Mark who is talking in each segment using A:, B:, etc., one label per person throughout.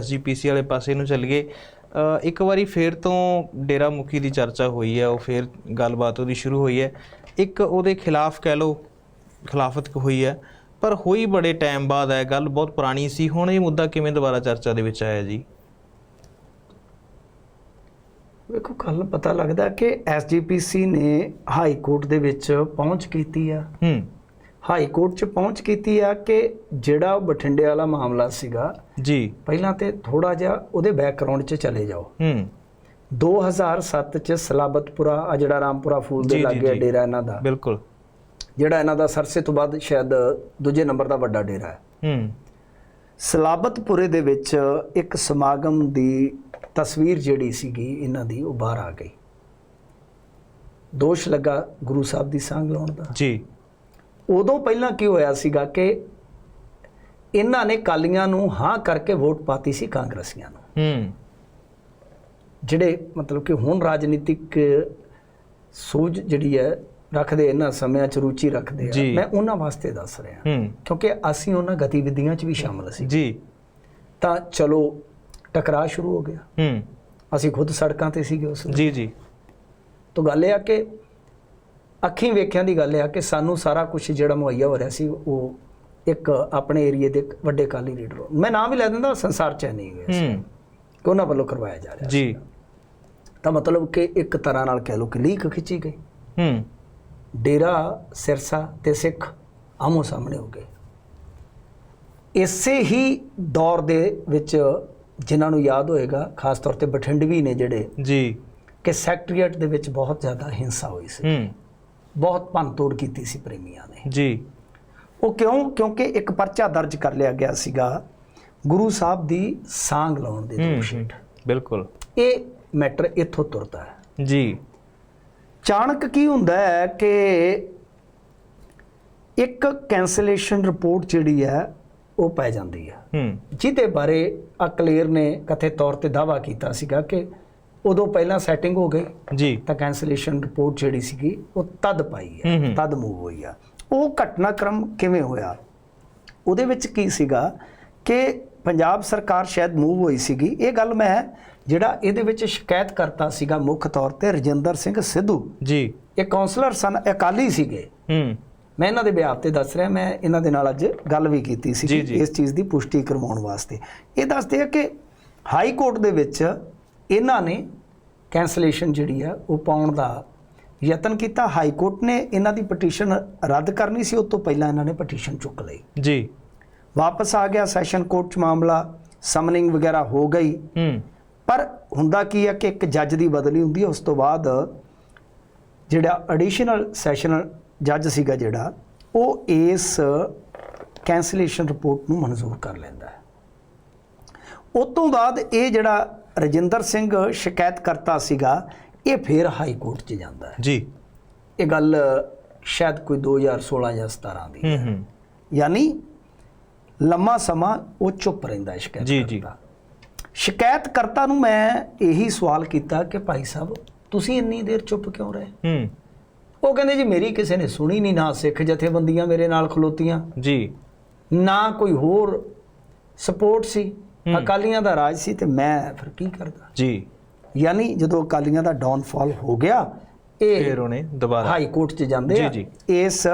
A: SGPC ਵਾਲੇ ਪਾਸੇ ਨੂੰ ਚੱਲੀਏ ਅ, ਇੱਕ ਵਾਰੀ ਫੇਰ ਤੋਂ ਡੇਰਾ ਮੁਖੀ ਦੀ ਚਰਚਾ ਹੋਈ ਹੈ ਉਹ ਫੇਰ ਗੱਲਬਾਤ ਉਹਦੀ ਸ਼ੁਰੂ ਹੋਈ ਹੈ। ਇੱਕ ਉਹਦੇ ਖਿਲਾਫ ਕਹਿ ਲਓ ਖਿਲਾਫਤ ਹੋਈ ਹੈ। ਪਰ ਹੋਈ ਬੜੇ ਟਾਈਮ ਬਾਅਦ ਹੈ ਗੱਲ ਬਹੁਤ ਪੁਰਾਣੀ ਸੀ। ਹੁਣ ਇਹ ਮੁੱਦਾ ਕਿਵੇਂ ਦੁਬਾਰਾ ਚਰਚਾ ਦੇ ਵਿੱਚ ਆਇਆ ਜੀ?
B: ਵੇਖੋ ਕੱਲ ਪਤਾ ਲੱਗਦਾ ਕਿ ਐਸਜੀਪੀਸੀ ਨੇ ਹਾਈ ਕੋਰਟ ਦੇ ਵਿੱਚ ਪਹੁੰਚ ਕੀਤੀ ਆ।
A: ਹੂੰ।
B: ਹਾਈ ਕੋਰਟ 'ਚ ਪਹੁੰਚ ਕੀਤੀ ਆ ਕਿ ਜਿਹੜਾ ਉਹ ਬਠਿੰਡੇ ਵਾਲਾ ਮਾਮਲਾ ਸੀਗਾ
A: ਜੀ।
B: ਪਹਿਲਾਂ ਤੇ ਥੋੜਾ ਜਿਹਾ ਉਹਦੇ ਬੈਕਗ੍ਰਾਉਂਡ 'ਚ ਚਲੇ ਜਾਓ।
A: ਹੂੰ।
B: 2007 'ਚ ਸਲਾਬਤਪੁਰਾ ਆ ਜਿਹੜਾ ਰਾਮਪੁਰਾ ਫੂਲ ਦੇ ਲਾਗੇ। ਡੇਰਾ ਇਹਨਾਂ ਦਾ।
A: ਬਿਲਕੁਲ।
B: ਜਿਹੜਾ ਇਹਨਾਂ ਦਾ ਸਰਸੇ ਤੋਂ ਬਾਅਦ ਸ਼ਾਇਦ ਦੂਜੇ ਨੰਬਰ ਦਾ ਵੱਡਾ ਡੇਰਾ ਹੈ।
A: ਹੂੰ।
B: ਸਲਾਬਤਪੁਰੇ ਦੇ ਵਿੱਚ ਇੱਕ ਸਮਾਗਮ ਦੀ ਤਸਵੀਰ ਜਿਹੜੀ ਸੀਗੀ ਇਹਨਾਂ ਦੀ ਉਹ ਬਾਹਰ ਆ ਗਈ। ਦੋਸ਼ ਲੱਗਾ ਗੁਰੂ ਸਾਹਿਬ ਦੀ ਸੰਗ ਲਾਉਣ ਦਾ।
A: ਜੀ।
B: ਉਦੋਂ ਪਹਿਲਾਂ ਕੀ ਹੋਇਆ ਸੀਗਾ ਕਿ ਇਹਨਾਂ ਨੇ ਕਾਲੀਆਂ ਨੂੰ ਹਾਂ ਕਰਕੇ ਵੋਟ ਪਾਤੀ ਸੀ ਕਾਂਗਰਸੀਆਂ ਨੂੰ।
A: ਹੂੰ।
B: ਜਿਹੜੇ ਮਤਲਬ ਕਿ ਹੁਣ ਰਾਜਨੀਤਿਕ ਸੋਚ ਜਿਹੜੀ ਹੈ ਰੱਖਦੇ ਇਹਨਾਂ ਸਮਿਆਂ 'ਚ ਰੁਚੀ ਰੱਖਦੇ ਆ। ਮੈਂ ਉਹਨਾਂ ਵਾਸਤੇ ਦੱਸ ਰਿਹਾ। ਕਿਉਂਕਿ ਅਸੀਂ ਉਹਨਾਂ ਗਤੀਵਿਧੀਆਂ 'ਚ ਵੀ ਸ਼ਾਮਲ ਸੀ।
A: ਜੀ।
B: ਤਾਂ ਚਲੋ ਟਕਰਾਅ ਸ਼ੁਰੂ ਹੋ ਗਿਆ।
A: ਹੂੰ।
B: ਅਸੀਂ ਖੁਦ ਸੜਕਾਂ ਤੇ ਸੀਗੇ ਉਸ।
A: ਜੀ ਜੀ।
B: ਤਾਂ ਗੱਲ ਇਹ ਆ ਕਿ ਅੱਖੀਂ ਵੇਖਿਆਂ ਦੀ ਗੱਲ ਆ ਕਿ ਸਾਨੂੰ ਸਾਰਾ ਕੁਝ ਜਿਹੜਾ ਮੁਹੱਈਆ ਹੋ ਰਿਹਾ ਸੀ ਉਹ ਇੱਕ ਆਪਣੇ ਏਰੀਏ ਦੇ ਵੱਡੇ ਕਾਲੀ ਲੀਡਰ ਮੈਂ ਨਾਮ ਵੀ ਲੈ ਦਿੰਦਾ ਸੰਸਾਰ ਚ
A: ਹੂੰ
B: ਕਿ ਉਹਨਾਂ ਵੱਲੋਂ ਕਰਵਾਇਆ ਜਾ ਰਿਹਾ
A: ਜੀ।
B: ਤਾਂ ਮਤਲਬ ਕਿ ਇੱਕ ਤਰ੍ਹਾਂ ਨਾਲ ਕਹਿ ਲਓ ਕਿ ਲੀਕ ਖਿੱਚੀ ਗਈ।
A: ਹੂੰ।
B: ਡੇਰਾ ਸਿਰਸਾ ਤੇ ਸਿੱਖ ਆਮੋ ਸਾਹਮਣੇ ਹੋ ਗਏ। ਇਸੇ ਹੀ ਦੌਰ ਦੇ ਵਿੱਚ ਜਿਨ੍ਹਾਂ ਨੂੰ ਯਾਦ ਹੋਏਗਾ ਖਾਸ ਤੌਰ ਤੇ ਬਠਿੰਡਵੀ ਨੇ ਜਿਹੜੇ
A: ਜੀ।
B: ਕਿ ਸੈਕਟਰੀਏਟ ਦੇ ਵਿੱਚ ਬਹੁਤ ਜ਼ਿਆਦਾ ਹਿੰਸਾ ਹੋਈ ਸੀ।
A: ਹੂੰ।
B: ਬਹੁਤ ਭੰਨਤੋੜ ਕੀਤੀ ਸੀ ਪ੍ਰੇਮੀਆਂ ਨੇ।
A: ਜੀ।
B: ਉਹ ਕਿਉਂ? ਕਿਉਂਕਿ ਇੱਕ ਪਰਚਾ ਦਰਜ ਕਰ ਲਿਆ ਗਿਆ ਸੀਗਾ ਗੁਰੂ ਸਾਹਿਬ ਦੀ ਸਾਂਗ ਲਾਉਣ ਦੇ ਦੋਸ਼।
A: ਬਿਲਕੁਲ।
B: ਇਹ ਮੈਟਰ ਇੱਥੋਂ ਤੁਰਦਾ ਹੈ।
A: ਜੀ।
B: ਚਾਣਕ ਕੀ ਹੁੰਦਾ ਹੈ ਕਿ ਇੱਕ ਕੈਂਸਲੇਸ਼ਨ ਰਿਪੋਰਟ ਜਿਹੜੀ ਹੈ ਉਹ ਪੈ ਜਾਂਦੀ ਹੈ।
A: ਹੂੰ।
B: ਜਿਹਦੇ ਬਾਰੇ ਅਕਲੇਰ ਨੇ ਕਥਿਤ ਤੌਰ ਤੇ ਦਾਵਾ ਕੀਤਾ ਸੀਗਾ ਕਿ ਉਦੋਂ ਪਹਿਲਾਂ ਸੈਟਿੰਗ ਹੋ ਗਈ
A: ਜੀ।
B: ਤਾਂ ਕੈਂਸਲੇਸ਼ਨ ਰਿਪੋਰਟ ਜਿਹੜੀ ਸੀਗੀ ਉਹ ਤਦ ਪਾਈ
A: ਹੂੰ।
B: ਤਦ ਮੂਵ ਹੋਈ ਆ। ਉਹ ਘਟਨਾਕ੍ਰਮ ਕਿਵੇਂ ਹੋਇਆ? ਉਹਦੇ ਵਿੱਚ ਕੀ ਸੀਗਾ ਕਿ ਪੰਜਾਬ ਸਰਕਾਰ ਸ਼ਾਇਦ ਮੂਵ ਹੋਈ ਸੀਗੀ। ਇਹ ਗੱਲ ਮੈਂ ਜਿਹੜਾ ਇਹਦੇ ਵਿੱਚ ਸ਼ਿਕਾਇਤ ਕਰਤਾ ਸੀਗਾ ਮੁੱਖ ਤੌਰ ਤੇ ਰਜਿੰਦਰ ਸਿੰਘ ਸਿੱਧੂ।
A: ਜੀ।
B: ਇਹ ਕਾਉਂਸਲਰ ਸਨ ਅਕਾਲੀ ਸੀਗੇ।
A: ਹੂੰ।
B: ਮੈਂ ਇਹਨਾਂ ਦੇ ਬਿਆਨ ਤੇ ਦੱਸ ਰਿਹਾ ਮੈਂ ਇਹਨਾਂ ਦੇ ਨਾਲ ਅੱਜ ਗੱਲ ਵੀ ਕੀਤੀ ਸੀ। ਇਸ ਚੀਜ਼ ਦੀ ਪੁਸ਼ਟੀ ਕਰਵਾਉਣ ਵਾਸਤੇ। ਇਹ ਦੱਸਦੇ ਆ ਕਿ ਹਾਈ ਕੋਰਟ ਦੇ ਵਿੱਚ ਇਹਨਾਂ ਨੇ ਕੈਂਸਲੇਸ਼ਨ ਜਿਹੜੀ ਆ ਉਹ ਪਾਉਣ ਦਾ ਯਤਨ ਕੀਤਾ। ਹਾਈ ਕੋਰਟ ਨੇ ਇਹਨਾਂ ਦੀ ਪਟੀਸ਼ਨ ਰੱਦ ਕਰਨੀ ਸੀ ਉਸ ਤੋਂ ਪਹਿਲਾਂ ਇਹਨਾਂ ਨੇ ਪਟੀਸ਼ਨ ਚੁੱਕ ਲਈ।
A: ਜੀ।
B: ਵਾਪਸ ਆ ਗਿਆ ਸੈਸ਼ਨ ਕੋਰਟ 'ਚ ਮਾਮਲਾ ਸਮਨਿੰਗ ਵਗੈਰਾ ਹੋ ਗਈ।
A: ਹੂੰ।
B: ਪਰ ਹੁੰਦਾ ਕੀ ਹੈ ਕਿ ਇੱਕ ਜੱਜ ਦੀ ਬਦਲੀ ਹੁੰਦੀ ਹੈ ਉਸ ਤੋਂ ਬਾਅਦ ਜਿਹੜਾ ਐਡੀਸ਼ਨਲ ਸੈਸ਼ਨਲ ਜੱਜ ਸੀਗਾ ਜਿਹੜਾ ਉਹ ਇਸ ਕੈਂਸਲੇਸ਼ਨ ਰਿਪੋਰਟ ਨੂੰ ਮਨਜ਼ੂਰ ਕਰ ਲੈਂਦਾ। ਹੈ ਉਸ ਤੋਂ ਬਾਅਦ ਇਹ ਜਿਹੜਾ ਰਜਿੰਦਰ ਸਿੰਘ ਸ਼ਿਕਾਇਤ ਕਰਤਾ ਸੀਗਾ ਇਹ ਫੇਰ ਹਾਈ ਕੋਰਟ 'ਚ ਜਾਂਦਾ ਹੈ।
A: ਜੀ।
B: ਇਹ ਗੱਲ ਸ਼ਾਇਦ ਕੋਈ 2016 ਜਾਂ 17 ਦੀ
A: ਹੂੰ ਹੂੰ।
B: ਯਾਨੀ ਲੰਮਾ ਸਮਾਂ ਉਹ ਚੁੱਪ ਰਹਿੰਦਾ ਹੈ ਸ਼ਿਕਾਇਤ
A: ਜੀ, ਜੀ।
B: ਸ਼ਿਕਾਇਤਕਰਤਾ ਨੂੰ ਮੈਂ ਇਹੀ ਸਵਾਲ ਕੀਤਾ ਕਿ ਭਾਈ ਸਾਹਿਬ ਤੁਸੀਂ ਇੰਨੀ ਦੇਰ ਚੁੱਪ ਕਿਉਂ ਰਹੇ?
A: ਹੂੰ।
B: ਉਹ ਕਹਿੰਦੇ ਜੀ ਮੇਰੀ ਕਿਸੇ ਨੇ ਸੁਣੀ ਨਹੀਂ ਨਾ ਸਿੱਖ ਜਥੇਬੰਦੀਆਂ ਮੇਰੇ ਨਾਲ ਖਲੋਤੀਆਂ।
A: ਜੀ।
B: ਨਾ ਕੋਈ ਹੋਰ ਸਪੋਰਟ ਸੀ। ਅਕਾਲੀਆਂ ਦਾ ਰਾਜ ਸੀ ਤੇ ਮੈਂ ਫਿਰ ਕੀ ਕਰਦਾ?
A: ਜੀ।
B: ਯਾਨੀ ਜਦੋਂ ਅਕਾਲੀਆਂ ਦਾ ਡਾਊਨਫਾਲ ਹੋ ਗਿਆ ਇਹ
A: ਫਿਰ ਉਹਨੇ ਦੁਬਾਰਾ।
B: ਹਾਈ ਕੋਰਟ 'ਚ ਜਾਂਦੇ ਆ
A: ਜੀ।
B: ਇਸ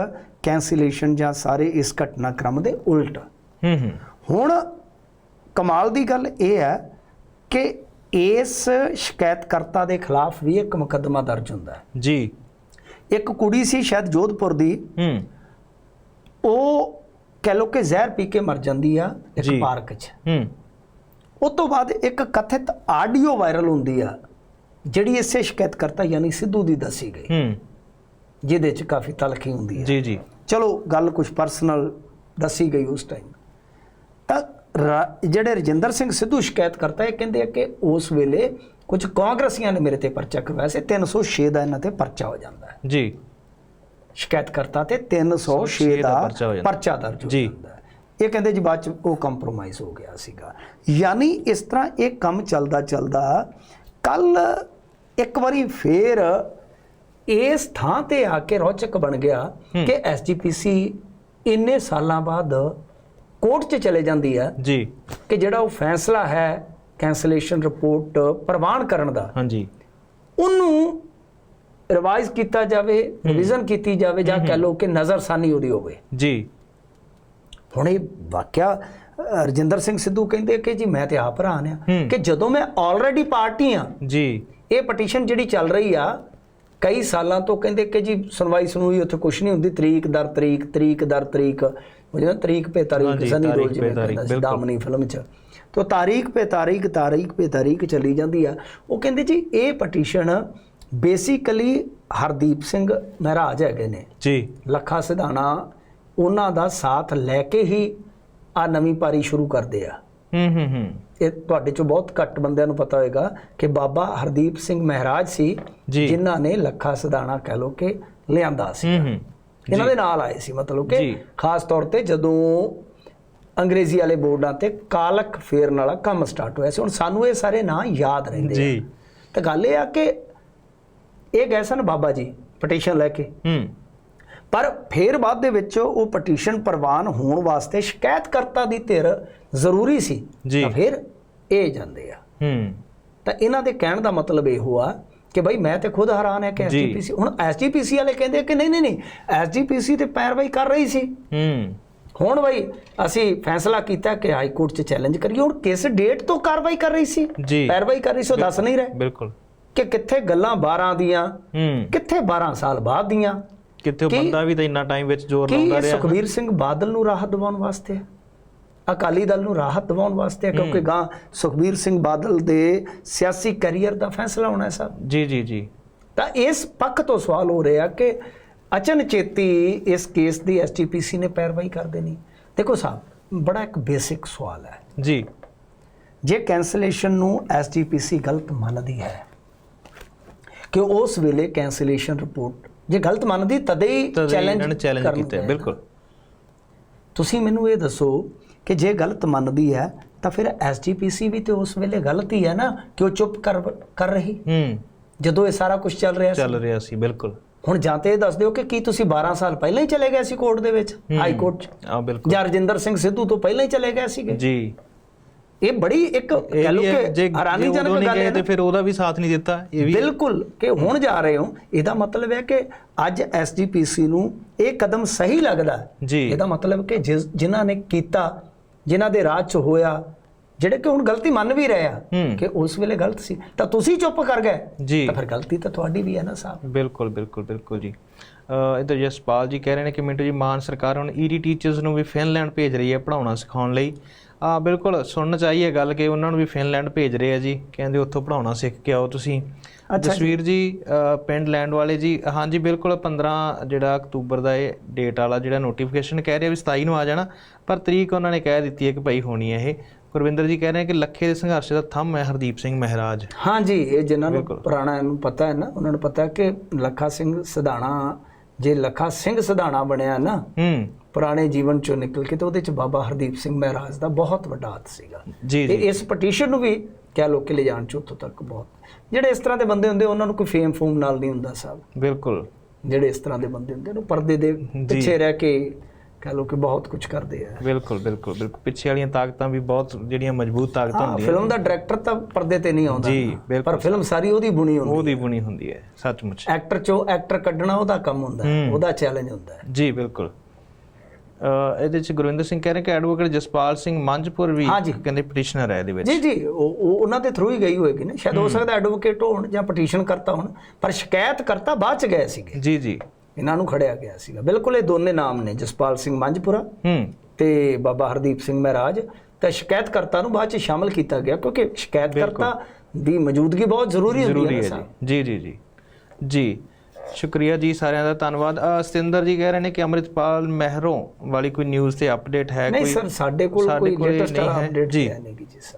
B: ਕੈਂਸਲੇਸ਼ਨ ਜਾਂ ਸਾਰੇ ਇਸ ਘਟਨਾਕ੍ਰਮ ਦੇ ਉਲਟ।
A: ਹੂੰ ਹੂੰ।
B: ਹੁਣ ਕਮਾਲ ਦੀ ਗੱਲ ਇਹ ਹੈ ਕਿ ਇਸ ਸ਼ਿਕਾਇਤਕਰਤਾ ਦੇ ਖਿਲਾਫ ਵੀ ਇੱਕ ਮੁਕੱਦਮਾ ਦਰਜ ਹੁੰਦਾ ਹੈ।
A: ਜੀ।
B: ਇੱਕ ਕੁੜੀ ਸੀ ਸ਼ਾਇਦ ਜੋਧਪੁਰ ਦੀ।
A: ਹੂੰ।
B: ਉਹ ਕਹਿ ਲੋ ਕਿ ਜ਼ਹਿਰ ਪੀ ਕੇ ਮਰ ਜਾਂਦੀ ਆ। ਇੱਕ ਪਾਰਕ 'ਚ।
A: ਹੂੰ।
B: ਉਸ ਤੋਂ ਬਾਅਦ ਇੱਕ ਕਥਿਤ ਆਡੀਓ ਵਾਇਰਲ ਹੁੰਦੀ ਆ ਜਿਹੜੀ ਇਸੇ ਸ਼ਿਕਾਇਤਕਰਤਾ ਯਾਨੀ ਸਿੱਧੂ ਦੀ ਦੱਸੀ ਗਈ।
A: ਹੂੰ।
B: ਜਿਹਦੇ 'ਚ ਕਾਫੀ ਤਲਖੀ ਹੁੰਦੀ ਹੈ
A: ਜੀ ਜੀ।
B: ਚਲੋ ਗੱਲ ਕੁਝ ਪਰਸਨਲ ਦੱਸੀ ਗਈ ਉਸ ਟਾਈਮ ਤਾਂ ਜਿਹੜੇ ਰਜਿੰਦਰ ਸਿੰਘ ਸਿੱਧੂ ਸ਼ਿਕਾਇਤ ਕਰਤਾ ਇਹ ਕਹਿੰਦੇ ਆ ਕਿ ਉਸ ਵੇਲੇ ਕੁਝ ਕਾਂਗਰਸੀਆਂ ਨੇ ਮੇਰੇ ਤੇ ਪਰਚਾ ਕਰਵਾਇਆ ਸੀ 306 ਦਾ ਇਹਨਾਂ ਤੇ ਪਰਚਾ ਹੋ ਜਾਂਦਾ ਹੈ।
A: ਜੀ।
B: ਸ਼ਿਕਾਇਤ ਕਰਤਾ ਤੇ 306
A: ਦਾ ਪਰਚਾ ਹੋ ਜਾਂਦਾ।
B: ਪਰਚਾ ਦਰਜ ਹੋ
A: ਜੀ।
B: ਜਾਂਦਾ ਹੈ। ਇਹ ਕਹਿੰਦੇ ਜੀ ਬਾਅਦ ਚ ਉਹ ਕੰਪਰੋਮਾਈਜ਼ ਹੋ ਗਿਆ ਸੀਗਾ। ਯਾਨੀ ਇਸ ਤਰ੍ਹਾਂ ਇਹ ਕੰਮ ਚੱਲਦਾ ਚੱਲਦਾ ਕੱਲ ਇੱਕ ਵਾਰੀ ਫੇਰ ਇਸ ਥਾਂ ਤੇ ਆ ਕੇ ਰੌਚਕ ਬਣ ਗਿਆ ਕਿ ਐਸਜੀਪੀਸੀ ਇੰਨੇ ਸਾਲਾਂ ਬਾਅਦ ਕੋਰਟ 'ਚ ਚਲੇ ਜਾਂਦੀ ਆ
A: ਜੀ।
B: ਕਿ ਜਿਹੜਾ ਉਹ ਫੈਸਲਾ ਹੈ ਕੈਂਸਲੇਸ਼ਨ ਰਿਪੋਰਟ ਪ੍ਰਵਾਨ ਕਰਨ ਦਾ
A: ਹਾਂਜੀ।
B: ਉਹਨੂੰ ਰਿਵਾਈਜ਼ ਕੀਤਾ ਜਾਵੇ ਰਿਵੀਜ਼ਨ ਕੀਤੀ ਜਾਵੇ ਜਾਂ ਕਹਿ ਲਓ ਕਿ ਨਜ਼ਰਸਾਨੀ ਉਹਦੀ ਹੋਵੇ।
A: ਜੀ।
B: ਹੁਣ ਇਹ ਵਾਕਿਆ ਰਜਿੰਦਰ ਸਿੰਘ ਸਿੱਧੂ ਕਹਿੰਦੇ ਕਿ ਜੀ ਮੈਂ ਤੇ ਆਪ ਹੈਰਾਨ ਆ। ਕਿ ਜਦੋਂ ਮੈਂ ਆਲਰੇਡੀ ਪਾਰਟੀ ਆ
A: ਜੀ।
B: ਇਹ ਪਟੀਸ਼ਨ ਜਿਹੜੀ ਚੱਲ ਰਹੀ ਆ ਕਈ ਸਾਲਾਂ ਤੋਂ ਕਹਿੰਦੇ ਕਿ ਜੀ ਸੁਣਵਾਈ ਸੁਣੂਈ ਉੱਥੇ ਕੁਝ ਨਹੀਂ ਹੁੰਦੀ ਤਰੀਕ ਦਰ ਤਰੀਕ ਤਰੀਕ ਦਰ ਤਰੀਕ ਉਹ ਜਿਹੜਾ ਤਰੀਕ ਪੇ ਸਨੀ
A: ਤਾਰੀਖ
B: ਰੋਲ ਜਿਵੇਂ। ਦਾਮਨੀ ਫਿਲਮ 'ਚ। ਤੋ ਤਾਰੀਖ ਪੇ ਤਾਰੀਖ ਤਾਰੀਖ ਪੇ ਤਾਰੀਖ ਚੱਲੀ ਜਾਂਦੀ ਆ। ਉਹ ਕਹਿੰਦੇ ਜੀ ਇਹ ਪਟੀਸ਼ਨ ਬੇਸਿਕਲੀ ਹਰਦੀਪ ਸਿੰਘ ਮਹਾਰਾਜ ਹੈਗੇ ਨੇ।
A: ਜੀ।
B: ਲੱਖਾ ਸਿਧਾਣਾ ਉਹਨਾਂ ਦਾ ਸਾਥ ਲੈ ਕੇ ਹੀ ਆ ਨਵੀਂ ਪਾਰੀ ਸ਼ੁਰੂ ਕਰਦੇ ਆ।
A: ਹੂੰ ਹੂੰ ਹੂੰ।
B: ਇਹ ਤੁਹਾਡੇ ਚੋਂ ਬਹੁਤ ਘੱਟ ਬੰਦਿਆਂ ਨੂੰ ਪਤਾ ਹੋਏਗਾ ਕਿ ਬਾਬਾ ਹਰਦੀਪ ਸਿੰਘ ਮਹਾਰਾਜ ਸੀ। ਜਿਨ੍ਹਾਂ ਨੇ ਲੱਖਾ ਸਿਧਾਣਾ ਕਹਿ ਲੋ ਕਿ ਲਿਆਂਦਾ ਸੀ
A: ਹੂੰ ਹੂੰ।
B: ਇਹਨਾਂ ਦੇ ਨਾਲ ਆਏ ਸੀ ਮਤਲਬ ਕਿ। ਖਾਸ ਤੌਰ ਤੇ ਜਦੋਂ ਅੰਗਰੇਜ਼ੀ ਵਾਲੇ ਬੋਰਡਾਂ ਤੇ ਕਾਲਕ ਫੇਰਨ ਵਾਲਾ ਕੰਮ ਸਟਾਰਟ ਹੋਇਆ ਸੀ ਹੁਣ ਸਾਨੂੰ ਇਹ ਸਾਰੇ ਨਾਂ ਯਾਦ ਰਹਿੰਦੇ
A: ਜੀ।
B: ਤਾਂ ਗੱਲ ਇਹ ਆ ਕਿ ਇਹ ਗਏ ਸਨ ਬਾਬਾ ਜੀ ਪਟੀਸ਼ਨ ਲੈ ਕੇ।
A: ਹੂੰ।
B: ਪਰ ਫਿਰ ਬਾਅਦ ਦੇ ਵਿੱਚ ਉਹ ਪਟੀਸ਼ਨ ਪ੍ਰਵਾਨ ਹੋਣ ਵਾਸਤੇ ਸ਼ਿਕਾਇਤਕਰਤਾ ਦੀ ਧਿਰ ਜ਼ਰੂਰੀ ਸੀ। ਤਾਂ ਫਿਰ ਇਹ ਜਾਂਦੇ ਆ।
A: ਹੂੰ।
B: ਤਾਂ ਇਹਨਾਂ ਦੇ ਕਹਿਣ ਦਾ ਮਤਲਬ ਇਹ ਹੋਆ ਕਿ ਭਾਈ ਮੈਂ ਤੇ ਖੁਦ ਹੈਰਾਨ ਹੈ ਕਿ। ਐਸਜੀਪੀਸੀ ਹੁਣ ਐਸਜੀਪੀਸੀ ਵਾਲੇ ਕਹਿੰਦੇ ਕਿ ਨਹੀਂ ਨਹੀਂ ਨਹੀਂ ਐਸਜੀਪੀਸੀ ਤੇ ਪੈਰਵਾਈ ਕਰ ਰਹੀ ਸੀ।
A: ਹੂੰ।
B: ਹੁਣ ਭਾਈ ਅਸੀਂ ਫੈਸਲਾ ਕੀਤਾ ਕਿ ਹਾਈ ਕੋਰਟ 'ਚ ਚੈਲੰਜ ਕਰੀਏ। ਹੁਣ ਕਿਸ ਡੇਟ ਤੋਂ ਕਾਰਵਾਈ ਕਰ ਰਹੀ ਸੀ। ਪੈਰਵਾਈ ਕਰ ਰਹੀ ਸੀ ਉਹ ਦੱਸ ਨਹੀਂ ਰਹੇ
A: ਬਿਲਕੁਲ।
B: ਕਿ ਕਿੱਥੇ ਗੱਲਾਂ 12 ਦੀਆਂ
A: ਹੂੰ।
B: ਕਿੱਥੇ 12 ਸਾਲ ਬਾਅਦ ਦੀਆਂ।
A: ਕਿਤੇ ਉਹ ਬੰਦਾ ਵੀ ਤਾਂ ਇੰਨਾ ਟਾਈਮ ਵਿੱਚ ਜ਼ੋਰ ਲਾਉਂਦਾ ਰਿਹਾ
B: ਸੁਖਬੀਰ ਸਿੰਘ ਬਾਦਲ ਨੂੰ ਰਾਹਤ ਦਿਵਾਉਣ ਵਾਸਤੇ ਅਕਾਲੀ ਦਲ ਨੂੰ ਰਾਹਤ ਦਿਵਾਉਣ ਵਾਸਤੇ ਕਿਉਂਕਿ ਗਾਂ ਸੁਖਬੀਰ ਸਿੰਘ ਬਾਦਲ ਦੇ ਸਿਆਸੀ ਕੈਰੀਅਰ ਦਾ ਫੈਸਲਾ ਹੋਣਾ ਹੈ ਸਾਹਿਬ
A: ਜੀ ਜੀ ਜੀ।
B: ਤਾਂ ਇਸ ਪੱਖ ਤੋਂ ਸਵਾਲ ਹੋ ਰਿਹਾ ਕਿ ਅਚਨਚੇਤੀ ਇਸ ਕੇਸ ਦੀ ਐਸਟੀਪੀਸੀ ਨੇ ਪੈਰਵਾਈ ਕਰ ਦੇਣੀ। ਦੇਖੋ ਸਾਹਿਬ ਬੜਾ ਇੱਕ ਬੇਸਿਕ ਸਵਾਲ ਹੈ।
A: ਜੀ।
B: ਜੇ ਕੈਂਸਲੇਸ਼ਨ ਨੂੰ ਐਸਜੀਪੀਸੀ ਗਲਤ ਮੰਨਦੀ ਹੈ ਕਿ ਉਸ ਵੇਲੇ ਕੈਂਸਲੇਸ਼ਨ ਰਿਪੋਰਟ ਜੇ ਗਲਤ ਮੰਨਦੀ ਤਦੇ ਹੀ ਚੈਲੰਜ
A: ਚੈਲੰਜ ਕੀਤਾ ਬਿਲਕੁਲ।
B: ਤੁਸੀਂ ਮੈਨੂੰ ਇਹ ਦੱਸੋ ਕਿ ਜੇ ਗਲਤ ਮੰਨਦੀ ਹੈ ਤਾਂ ਫਿਰ ਐਸਜੀਪੀਸੀ ਵੀ ਤੇ ਉਸ ਵੇਲੇ ਗਲਤ ਹੀ ਹੈ ਨਾ ਕਿ ਉਹ ਚੁੱਪ ਕਰ ਕਰ ਰਹੀ?
A: ਹੂੰ।
B: ਜਦੋਂ ਇਹ ਸਾਰਾ ਕੁਝ ਚੱਲ ਰਿਹਾ ਸੀ।
A: ਚੱਲ ਰਿਹਾ ਸੀ ਬਿਲਕੁਲ।
B: ਹੁਣ ਜਾਂ ਤੇ ਇਹ ਦੱਸ ਦਿਓ ਕਿ ਕੀ ਤੁਸੀਂ 12 ਸਾਲ ਪਹਿਲਾਂ ਹੀ ਚਲੇ ਗਏ ਸੀ ਕੋਰਟ ਦੇ ਵਿੱਚ ਹਾਈ ਕੋਰਟ 'ਚ?
A: ਆ ਬਿਲਕੁਲ।
B: ਜਾਂ ਰਜਿੰਦਰ ਸਿੰਘ ਸਿੱਧੂ ਤੋਂ ਪਹਿਲਾਂ ਹੀ ਚਲੇ ਗਏ ਸੀਗੇ?
A: ਜੀ।
B: ਇਹ ਬੜੀ ਇੱਕ ਕਹਿ
A: ਹੈ,
B: ਕਿ ਹੈਰਾਨੀਜਨਕ ਗੱਲ ਹੈ
A: ਤੇ। ਫਿਰ ਉਹਦਾ ਵੀ ਸਾਥ ਨਹੀਂ ਦਿੱਤਾ ਇਹ ਵੀ
B: ਬਿਲਕੁਲ ਕਿ ਹੁਣ ਜਾ ਰਹੇ ਹੋ ਇਹਦਾ ਮਤਲਬ ਹੈ ਕਿ ਅੱਜ ਐਸਜੀਪੀਸੀ ਨੂੰ ਇਹ ਕਦਮ ਸਹੀ ਲੱਗਦਾ।
A: ਜੀ।
B: ਇਹਦਾ ਮਤਲਬ ਕਿ ਜਿਨ੍ਹਾਂ ਨੇ ਕੀਤਾ ਜਿਨ੍ਹਾਂ ਦੇ ਰਾਜ ਚ ਹੋਇਆ ਜਿਹੜੇ ਕਿ ਹੁਣ ਗਲਤੀ ਮੰਨ ਵੀ ਰਹੇ ਆ। ਕਿ ਉਸ ਵੇਲੇ ਗਲਤ ਸੀ। ਤਾਂ ਤੁਸੀਂ ਚੁੱਪ ਕਰ ਗਏ। ਤਾਂ ਫਿਰ ਗਲਤੀ ਤਾਂ ਤੁਹਾਡੀ ਵੀ ਹੈ ਨਾ ਸਾਹਿਬ।
A: ਬਿਲਕੁਲ ਬਿਲਕੁਲ ਬਿਲਕੁਲ ਜੀ। ਅ ਇਧਰ ਜਸਪਾਲ ਜੀ ਕਹਿ ਰਹੇ ਨੇ ਕਿ ਮਿੰਟੂ ਜੀ ਮਾਨ ਸਰਕਾਰ ਹੁਣ ਈਡੀ ਟੀਚਰਸ ਨੂੰ ਵੀ ਫਿਨਲੈਂਡ ਭੇਜ ਰਹੀ ਹੈ ਪੜਾਉਣਾ ਸਿਖਾਉਣ ਲਈ। ਆ ਬਿਲਕੁਲ ਸੁਣਨ ਚਾਹੀਏ ਗੱਲ ਕਿ ਉਹਨਾਂ ਨੂੰ ਵੀ ਫਿਨਲੈਂਡ ਭੇਜ ਰਹੇ ਆ ਜੀ। ਕਹਿੰਦੇ ਉੱਥੋਂ ਪੜਾਉਣਾ ਸਿੱਖ ਕੇ ਆਓ ਤੁਸੀਂ। ਜਸਵੀਰ ਜੀ ਪਿੰਡ ਲੈਂਡ ਵਾਲੇ ਜੀ ਹਾਂਜੀ ਬਿਲਕੁਲ 15 ਜਿਹੜਾ ਅਕਤੂਬਰ ਦਾ ਇਹ ਡੇਟ ਵਾਲਾ ਜਿਹੜਾ ਨੋਟੀਫਿਕੇਸ਼ਨ ਕਹਿ ਰਿਹਾ ਵੀ 27 ਨੂੰ ਆ ਜਾਣਾ ਪਰ ਤਰੀਕ ਉਹਨਾਂ ਨੇ ਕਹਿ ਦਿੱਤੀ ਹੈ ਕਿ ਭਾਈ ਹੋਣੀ ਹੈ ਇਹ। ਗੁਰਵਿੰਦਰ ਜੀ ਕਹਿ ਰਹੇ ਨੇ ਕਿ ਲੱਖੇ ਦੇ ਸੰਘਰਸ਼ ਦਾ ਥੰਮ ਹੈ ਹਰਦੀਪ ਸਿੰਘ ਮਹਿਰਾਜ।
B: ਹਾਂਜੀ ਇਹ ਜਿਨ੍ਹਾਂ ਨੂੰ। ਪੁਰਾਣਾ ਨੂੰ ਪਤਾ ਹੈ ਨਾ ਉਹਨਾਂ ਨੂੰ ਪਤਾ ਹੈ ਕਿ ਲੱਖਾ ਸਿੰਘ ਸਿਧਾਣਾ ਜੇ ਲੱਖਾ ਸਿੰਘ ਸਿਧਾਣਾ ਬਣਿਆ ਨਾ
A: ਹੂੰ।
B: ਪੁਰਾਣੇ ਜੀਵਨ ਚੋਂ ਨਿਕਲ ਕੇ ਤੇ ਉਹਦੇ ਚ ਬਾਬਾ ਹਰਦੀਪ ਸਿੰਘ ਮਹਾਰਾਜ ਦਾ ਬਹੁਤ ਵੱਡਾ ਹੱਥ ਸੀਗਾ। ਤੇ ਇਸ ਪਟੀਸ਼ਨ ਨੂੰ ਵੀ ਕਹਿ ਲੋ ਕਿ ਲੈ ਜਾਣ ਚ ਉੱਥੋਂ ਤੱਕ ਬਹੁਤ। ਜਿਹੜੇ ਇਸ ਤਰ੍ਹਾਂ ਦੇ ਬੰਦੇ ਹੁੰਦੇ ਉਹਨਾਂ ਨੂੰ ਕੋਈ ਫੇਮ ਫੂਮ ਨਾਲ ਨਹੀਂ ਹੁੰਦਾ ਸਾਹਿਬ
A: ਬਿਲਕੁਲ।
B: ਜਿਹੜੇ ਇਸ ਤਰ੍ਹਾਂ ਦੇ ਬੰਦੇ ਹੁੰਦੇ ਉਹ ਪਰਦੇ ਦੇ ਪਿੱਛੇ ਰਹਿ ਕੇ ਕਹਿ ਲੋ ਕਿ ਬਹੁਤ ਕੁਝ ਕਰਦੇ ਆ।
A: ਬਿਲਕੁਲ ਬਿਲਕੁਲ ਬਿਲਕੁਲ। ਪਿੱਛੇ ਵਾਲੀਆਂ ਤਾਕਤਾਂ ਵੀ ਬਹੁਤ ਜਿਹੜੀਆਂ ਮਜ਼ਬੂਤ ਤਾਕਤਾਂ ਹੁੰਦੀਆਂ
B: ਫਿਲਮ ਦਾ ਡਾਇਰੈਕਟਰ ਤਾਂ ਪਰਦੇ ਤੇ ਨਹੀਂ ਆਉਂਦਾ।
A: ਜੀ, ਬਿਲਕੁਲ।
B: ਪਰ ਫਿਲਮ ਸਾਰੀ ਉਹਦੀ ਬੁਣੀ ਹੁੰਦੀ
A: ਉਹਦੀ ਬੁਣੀ ਹੁੰਦੀ ਹੈ ਸੱਚਮੁੱਚ।
B: ਐਕਟਰ ਚੋਂ ਐਕਟਰ ਕੱਢਣਾ ਉਹਦਾ ਕੰਮ ਹੁੰਦਾ। ਉਹਦਾ ਚੈਲੰਜ ਹੁੰਦਾ
A: ਜੀ ਬਿਲਕੁਲ। ਇਹਦੇ ਚ ਗੁਰਵਿੰਦਰ ਸਿੰਘ ਕਹਿ ਰਹੇ ਕਿ ਐਡਵੋਕੇਟ ਜਸਪਾਲ ਸਿੰਘ ਮੰਝਪੁਰ ਵੀ। ਕਹਿੰਦੇ ਪਟੀਸ਼ਨਰ ਹੈ ਇਹਦੇ ਵਿੱਚ।
B: ਜੀ ਜੀ ਉਹ ਉਹ ਉਹਨਾਂ ਦੇ ਥਰੂ ਹੀ ਗਈ ਹੋਏਗੀ ਨਾ। ਸ਼ਾਇਦ ਹੋ ਸਕਦਾ ਐਡਵੋਕੇਟ ਹੋਣ ਜਾਂ ਪਟੀਸ਼ਨ ਕਰਤਾ ਹੋਣ। ਪਰ ਸ਼ਿਕਾਇਤ ਕਰਤਾ ਬਾਅਦ ਚ ਗਏ ਸੀਗੇ।
A: ਜੀ ਜੀ।
B: ਇਹਨਾਂ ਨੂੰ ਖੜਿਆ ਗਿਆ ਸੀਗਾ। ਬਿਲਕੁਲ ਇਹ ਦੋਨੇ ਨਾਮ ਨੇ ਜਸਪਾਲ ਸਿੰਘ ਮੰਝਪੁਰਾ
A: ਹੂੰ।
B: ਤੇ ਬਾਬਾ ਹਰਦੀਪ ਸਿੰਘ ਮਹਾਰਾਜ। ਤਾਂ ਸ਼ਿਕਾਇਤਕਰਤਾ ਨੂੰ ਬਾਅਦ ਚ ਸ਼ਾਮਲ ਕੀਤਾ ਗਿਆ ਕਿਉਂਕਿ ਸ਼ਿਕਾਇਤਕਰਤਾ ਦੀ ਮੌਜੂਦਗੀ ਬਹੁਤ ਜ਼ਰੂਰੀ ਹੁੰਦੀ ਹੈ
A: ਜੀ ਜੀ ਜੀ। ਜੀ। ਸ਼ੁਕਰੀਆ ਜੀ ਸਾਰਿਆਂ ਦਾ ਧੰਨਵਾਦ ਸਤਿੰਦਰ ਜੀ ਕਹਿ ਰਹੇ ਨੇ ਕਿ ਅੰਮ੍ਰਿਤਪਾਲ ਮਹਿਰੋਂ ਵਾਲੀ ਕੋਈ ਨਿਊਜ਼ ਤੇ ਅਪਡੇਟ ਹੈ
B: ਨਹੀਂ
A: ਕੋਈ
B: ਸਰ ਸਾਡੇ ਕੋਲ ਕੋਈ ਲੇਟੈਸਟ
A: ਨਹੀਂ।
B: ਅਪਡੇਟ
A: ਜੀ।
B: ਹੈ ਨਹੀਂ ਜੀ